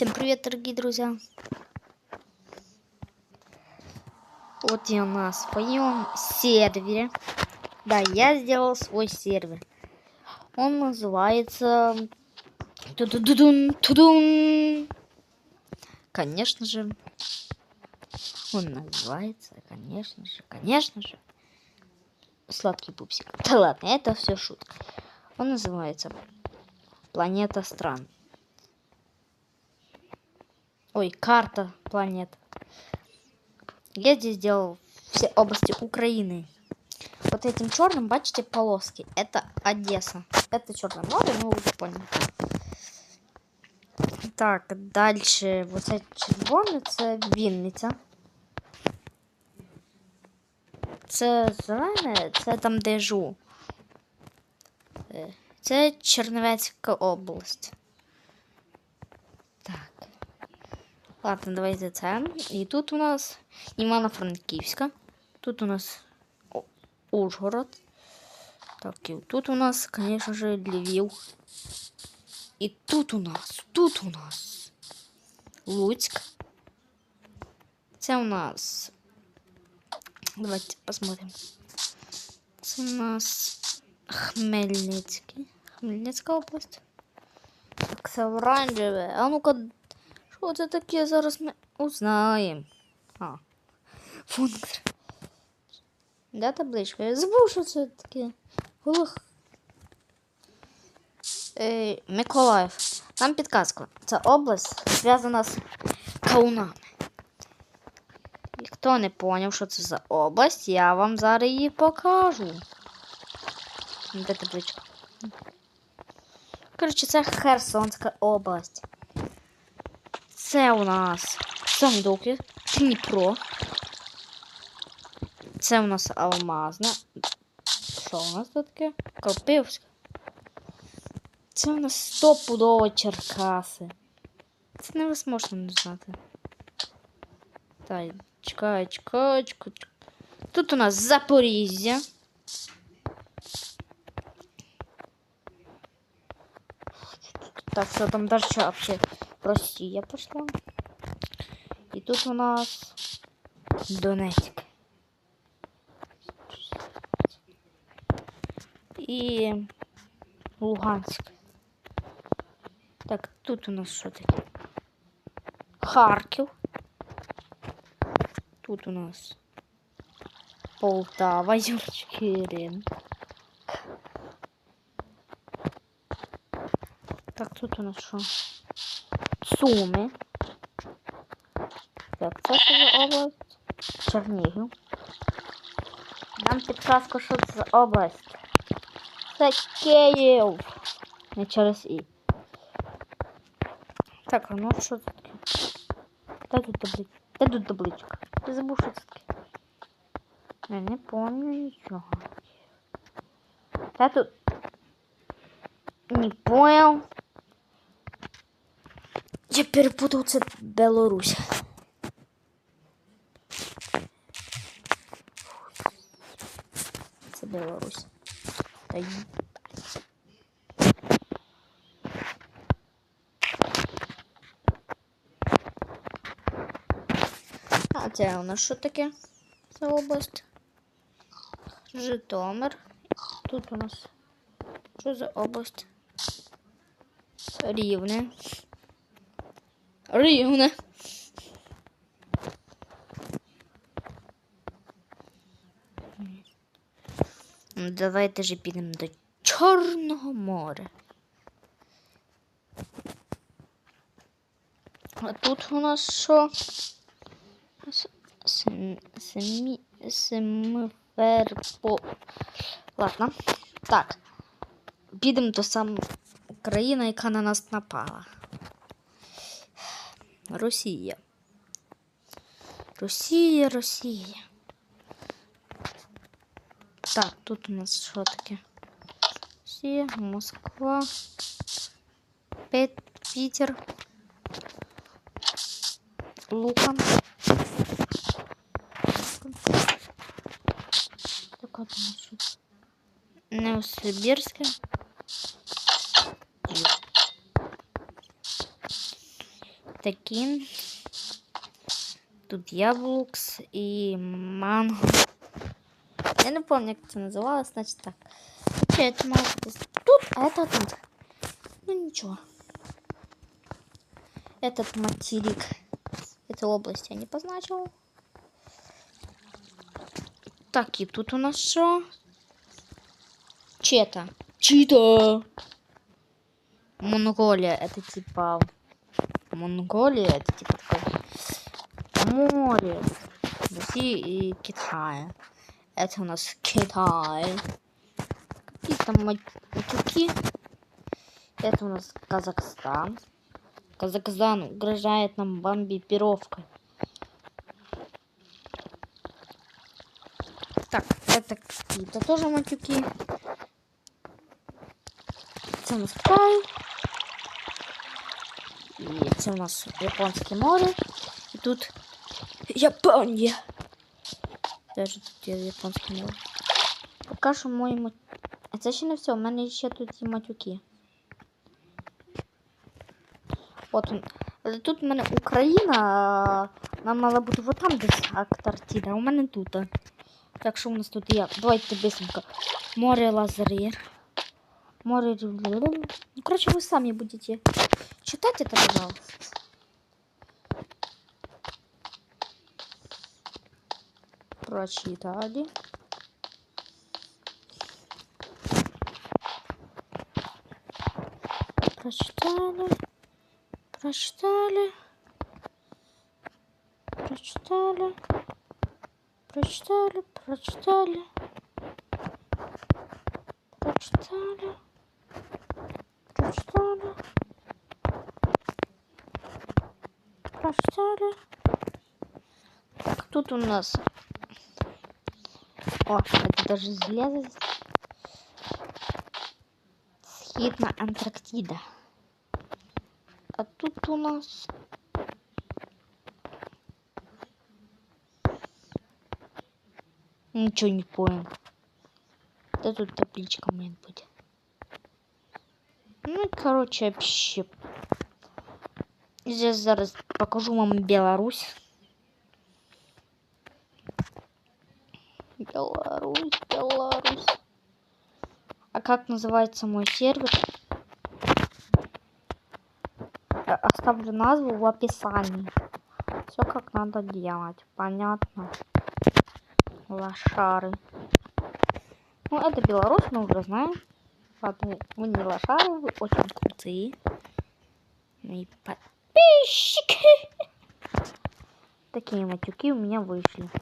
Всем привет, дорогие друзья! Вот я на своем сервере. Да, я сделал свой сервер. Он называется... Тудун, тудун. Конечно же, он называется, конечно же, конечно же, сладкий пупсик. Да ладно, это все шутка. Он называется Планета стран. Ой, карта планет. Я здесь сделал все области Украины. Вот этим черным, бачите, полоски. Это Одесса. Это Черное море, ну вы поняли. Так, дальше. Вот це червоне, це Вінниця. Це зелене, це там, де я живу. Е, Це Чернівецька область. Так. Ладно, давайте це. І тут у нас Івано-Франківська. Тут у нас О- Ужгород. Так, і тут у нас, конечно же, Львів. І тут у нас, тут у нас Луцьк. Це у нас. Давайте посмотрим. Це у нас Хмельницький. Хмельницька область. Так, це оранжеве. А ну-ка, Що це таке? Зараз ми узнаємо. А. Пункт. Де табличка? Я забув, що це таке. Голох. Е, Миколаїв. Нам підказка. Це область зв'язана з каунами. Хто не поняв, що це за область, я вам зараз її покажу. Де табличка? Коротше, це Херсонська область. Це у нас Сандуки, Дніпро. Це у нас Алмазна. Що у нас тут таке? Копивська. Це у нас стопудово Черкаси. Це невозможно не знати. Так, чекай, чекай, чекай. Тут у нас Запоріжжя. Так, что там дальше вообще Россия пошла. И тут у нас Донецк. И Луганск. Так, тут у нас что таке? Харків. Тут у нас Полтава, Юрчкирин. Так, тут у нас що? Суми. Так, це за область? Чернігів. Дам підказку, що це за область. Це Київ. Не через І. Так, а ну що це таке? Де тут табличка? Де тут табличка? Ти забув, що це таке? Я не помню нічого. Де тут? Не понял. Я перепутал це Беларусь. Це Беларусь. Та й... А це у нас що таке? Це область? Житомир. Тут у нас що за область? Рівне. Рівне. Ну, Давайте же підемо до Чорного моря. А тут у нас що? Семі... Семиферпо... Ладно. Так. Підемо до сам країна, яка на нас напала. Росія. Росія, Росія. Так, тут у нас що таке? Росія, Москва, Пет, Пітер, Лукан. Так, от у нас що? Новосибірське. Текін. Тут яблукс і манго. Я не помню, як це називалось, значить так. Это мало бути тут, а это тут. Ну ничего. Этот материк, эту область я не позначил. Так, и тут у нас что? Чета. Чита. Монголия, это типа... Монголия, это типа такое море России и Китая. Это у нас Китай. Какие там матюки? Это у нас Казахстан. Казахстан угрожает нам бомбардировкой. Так, это какие-то тоже матюки. Це у нас Китай. Це у нас Японське море. І тут Японія. Теж тут є Японське море. Поки що мої мат... А це ще не все, у мене ще тут є матюки. От. Але тут в мене Україна. Нам мала бути вот там десь Антарктида, а у мене тут. Так що у нас тут є? Давайте быстренько. Море Лазарир. Море... Рю- Ну, короче, вы сами будете читать это, пожалуйста. Прочитали. Прочитали. Прочитали. Прочитали. Прочитали. Прочитали. Прочитали. Прочитали. Прочитали. Так, тут у нас... О, это даже железо. Східна Антарктида. А тут у нас... Ничего не понял. Да тут табличка, блин, будет. Ну, короче, вообще. Здесь зараз покажу вам Беларусь. Беларусь, Беларусь. А как называется мой сервер? Оставлю назву в описании. Все как надо делать. Понятно. Лошары. Ну, это Беларусь, мы уже знаем. Ладно, вы не лошары, вы очень крутые. Ну и подписчики. Такие матюки у меня вышли.